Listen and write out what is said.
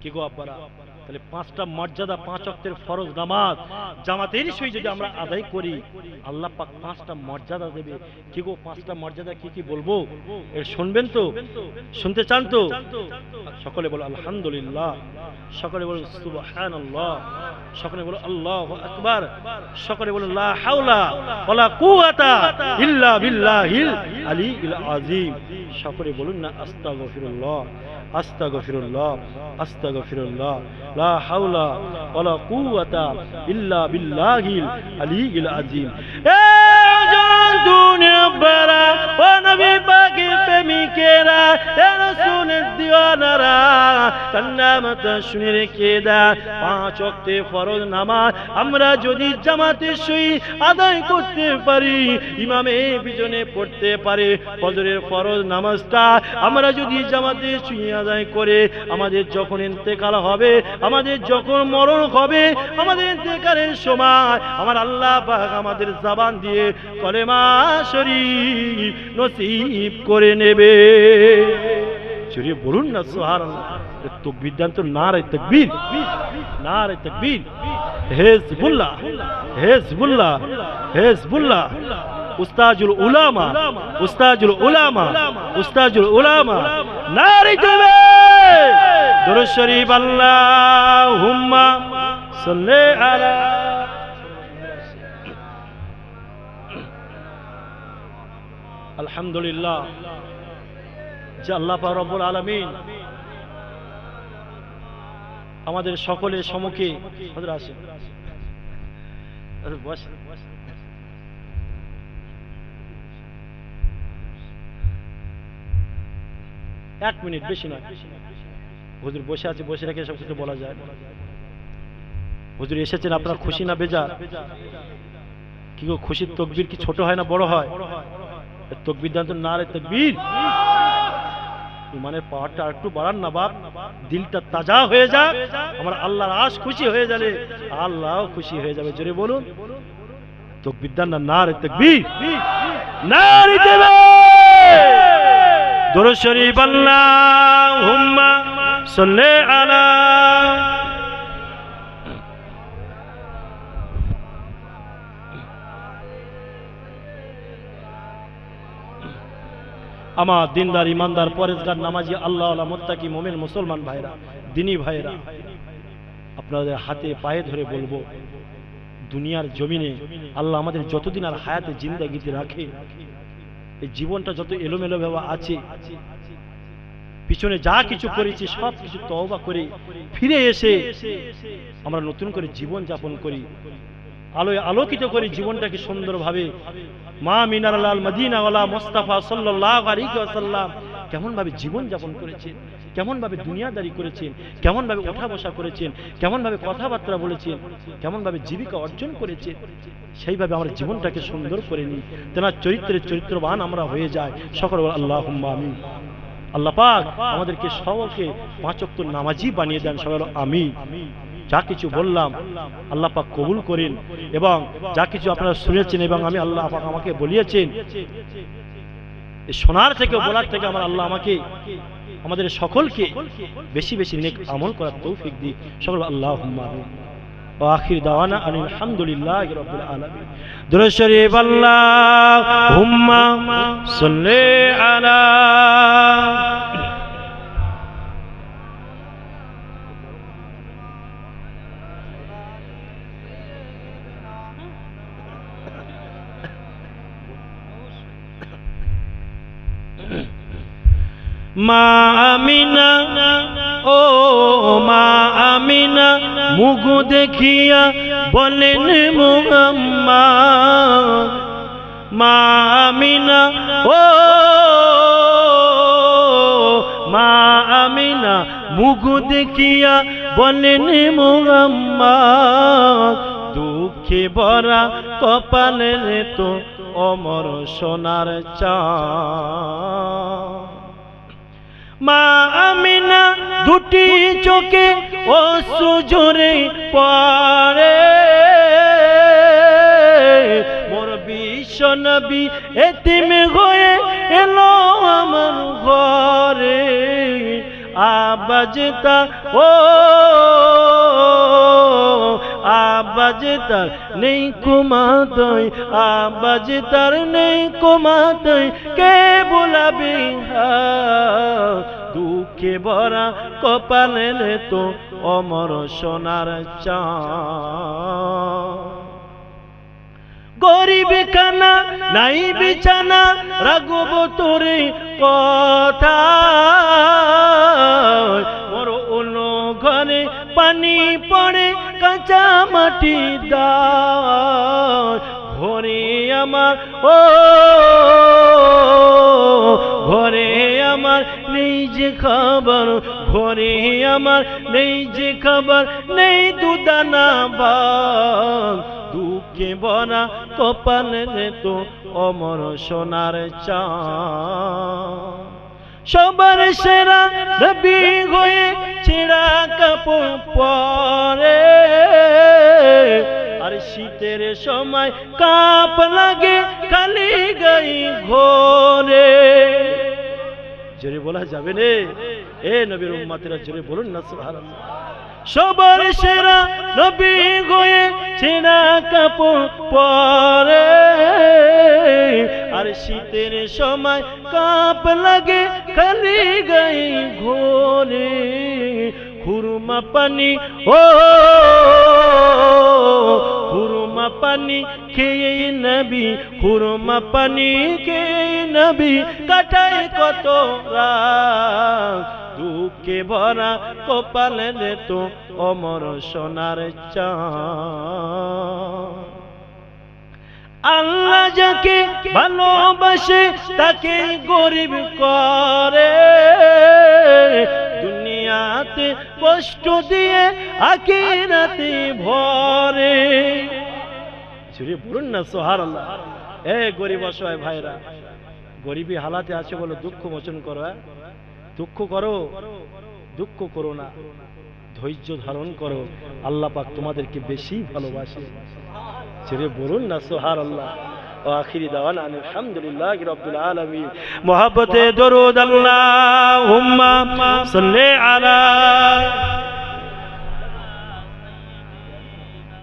কি গো তাহলে পাঁচটা মর্যাদা, পাঁচ অক্টের ফরজ নামাজ জামাতের সই যদি আমরা আদায় করি, আল্লাহ পাক পাঁচটা মর্যাদা দেবে। কি গো, পাঁচটা মর্যাদা কি কি বলব? শুনবেন তো? শুনতে চান তো? সকলে বলো আলহামদুলিল্লাহ, সকলে বলো সুবহানাল্লাহ, সকলে বলো আল্লাহু আকবার, সকলে বলো লা হাওলা ওয়ালা কুওয়াতা ইল্লা বিল্লাহিল আলিয়্যিল আযীম। সকলে বলুন না আস্তাগফিরুল্লাহ আস্তাগফিরুল্লাহ আস্তাগফিরুল্লাহ, লা হাওলা ওয়ালা কুওয়াতা ইল্লা বিল্লাহিল আলিয়্যিল আযীম। এ জন দুনিয়া বারা ও নবী পাকের শুনে রেখে দা? পাঁচ ওয়াক্তে ফরজ নামাজ। আমরা যদি জামাতে সই আদায় করতে পারি, ইমামে পিছনে পড়তে পারে। ফজরের ফরজ নামাজটা আমরা যদি জামাতে সই আদায় করে, আমাদের যখন ইন্তেকাল হবে, আমাদের যখন মরণ হবে, আমাদের ইন্তেকালের সময় আমার আল্লাহ আমাদের জবান দিয়ে কলেমা শরীফ নসিব করে নেবে। চুরিয়ে বলুন না সোহার তকবির দান তো না রে তকবীর। না রে তকবীর হেজবুল্লাহ হেজবুল্লাহ হেজবুল্লাহ। উস্তাজুল উলামা উস্তাজুল উলামা উস্তাজুল উলামা। নারী দেবে দরুদ শরীফ, আল্লাহুম্মা সাল্লি আলা আলহামদুলিল্লাহ। যে আল্লাহ রব্বুল আলামিন আমাদের সকলের হুজুর আসেন এক মিনিট, বেশি নয় হুজুর বসে আছে, বসে রেখে সব কিছু বলা যায়। হুজুর এসেছেন, আপনার খুশি না বেজার? কি খুশির তকবির কি ছোট হয় না বড় হয়? তকবির দান তো না রে তকবির। ইমানের পাওয়ারটা একটু বাড়ান না বাপ। দিলটা তাজা হয়ে যা আমার আল্লাহর আশ খুশি হয়ে যাবে। আল্লাহ খুশি হয়ে যাবে। জোরে বলুন। তো বিদ্যান না না রে তকবি না রে দেবে দরুদ শরীফ আল্লাহুম্মা সাল্লি আলা আমার দিনদার, ইমানদার, পরেজগার, নামাজি আল্লাহ মোত্তাকি, মোমেন, মুসলমান ভাইরা, দিনী ভাইরা, আপনাদের হাতে পায়ে ধরে বলব, দুনিয়ার জমিনে আল্লাহ আমাদের যতদিন আর হায়াতে জিন্দাগিতে রাখে, এই জীবনটা যত এলোমেলো ভাবে আছে, পিছনে যা কিছু করেছি, সব কিছু তওবা করে ফিরে এসে আমরা নতুন করে জীবন যাপন করি। আলোয় আলোকিত করে জীবনটাকে সুন্দরভাবে। মা মিনার লাল মদিনাওয়ালা মোস্তাফা সাল্লাহ আলাইহি ওয়াসাল্লাম কেমন ভাবে জীবন যাপন করেছেন কেমন ভাবে দুনিয়াদারি করেছেন কেমন ভাবে ওঠা বসা করেছেন কেমন ভাবে কথাবার্তা বলেছেন কেমন ভাবে জীবিকা অর্জন করেছেন, সেইভাবে আমরা জীবনটাকে সুন্দর করে নিই। তেনার চরিত্রের চরিত্রবান আমরা হয়ে যাই। সকল আল্লাহ আমি আল্লাহ পাক আমাদেরকে সবকে পাঁচক্ত নামাজি বানিয়ে দেন। সবাই আমি যা কিছু বললাম আল্লাহ পাক কবুল করেন এবং যা কিছু আপনারা শুনেছেন এবং আমি আল্লাহ পাক আমাকে বলিয়েছেন শোনার থেকে বলার থেকে আমার আল্লাহ আমাকে, আমাদের সকলকে বেশি বেশি নেক আমল করার তৌফিক দিই সকল আল্লাহ আখির দাওয়ানা আনি আলহামদুলিল্লাহ রাব্বিল আলামিন। দুরূদ শরীফ আল্লাহুম্মা সাল্লি আলা মা আমিনা, ও মা আমিনা মুখ দেখিয়া বলেন মোহাম্মা, মা আমিনা, ও মা আমিনা মুখ দেখিয়া বলেন মোহাম্মা, দুঃখে ভরা কপালের তো অমর সোনার চা মা আমিনা দুটি চোখে ও সুজরে পড়ে। মোর বিশ্ব নবী এতিম হয়ে এলো আমার ঘরে। আবাজতা ও আবাজতার নেই কুমাতই আবাজতার নেই কুমাতই কে বলাবি দুঃখে ভরা কপালের তো অমর সোনার চা গরিব খানা নাই বিছানা রাগব তোরে কথা। মোর অন্য ঘরে পানি পড়ে, কাঁচা মাটি দাও। ঘরে আমার, ও, ঘরে আমার নেই যে খাবার, ঘরে আমার নেই যে খাবার, নেই দুদানা বাগ দুঃখে ভরা কপালে তো অমর সোনার চা সবার সেরা নবী হয়ে ছেঁড়া কাপড় পরে। আর শীতের সময় কাপ লাগে খালি গাই জোরে বলা যাবে রে এ নবীর উম্মাতিরা জোরে বলুন না, সুবহানাল্লাহ। সবার সেরা নবী গয়ে ছেঁড়া কাপড় পরে। আর শীতের সময় কাপ লাগে খালি গাই ঘোরে। খুরমা পানি, ও খুরমা পানি খেয়ে নবী, খুরমা পানি খেয়ে নবী কাটায় কত দুঃখে ভরা কপালে তো অমর সোনার চা আল্লাহ যাকে ভালোবাসে তাকে গরিব করে। দুনিয়াতে কষ্ট দিয়ে আখিরাতে ভরে। জুড়ে বলুন না সোহার আল্লাহ এ গরিব অসহায় ভাইরা, গরিবী হালাতে আছে বলে দুঃখ মোচন করো হ্যাঁ? দুঃখ করো দুঃখ করো না। ধৈর্য ধারণ করো। আল্লাহ পাক তোমাদেরকে বেশি ভালোবাসে। ছেড়ে বলুন না সোহার আল্লাহ ও আখিরি দাওয়ান আলহামদুলিল্লাহ রব্বুল আলামিন মোহাব্বতে দরুদ আল্লাহ হুম্মা সাল্লি আলা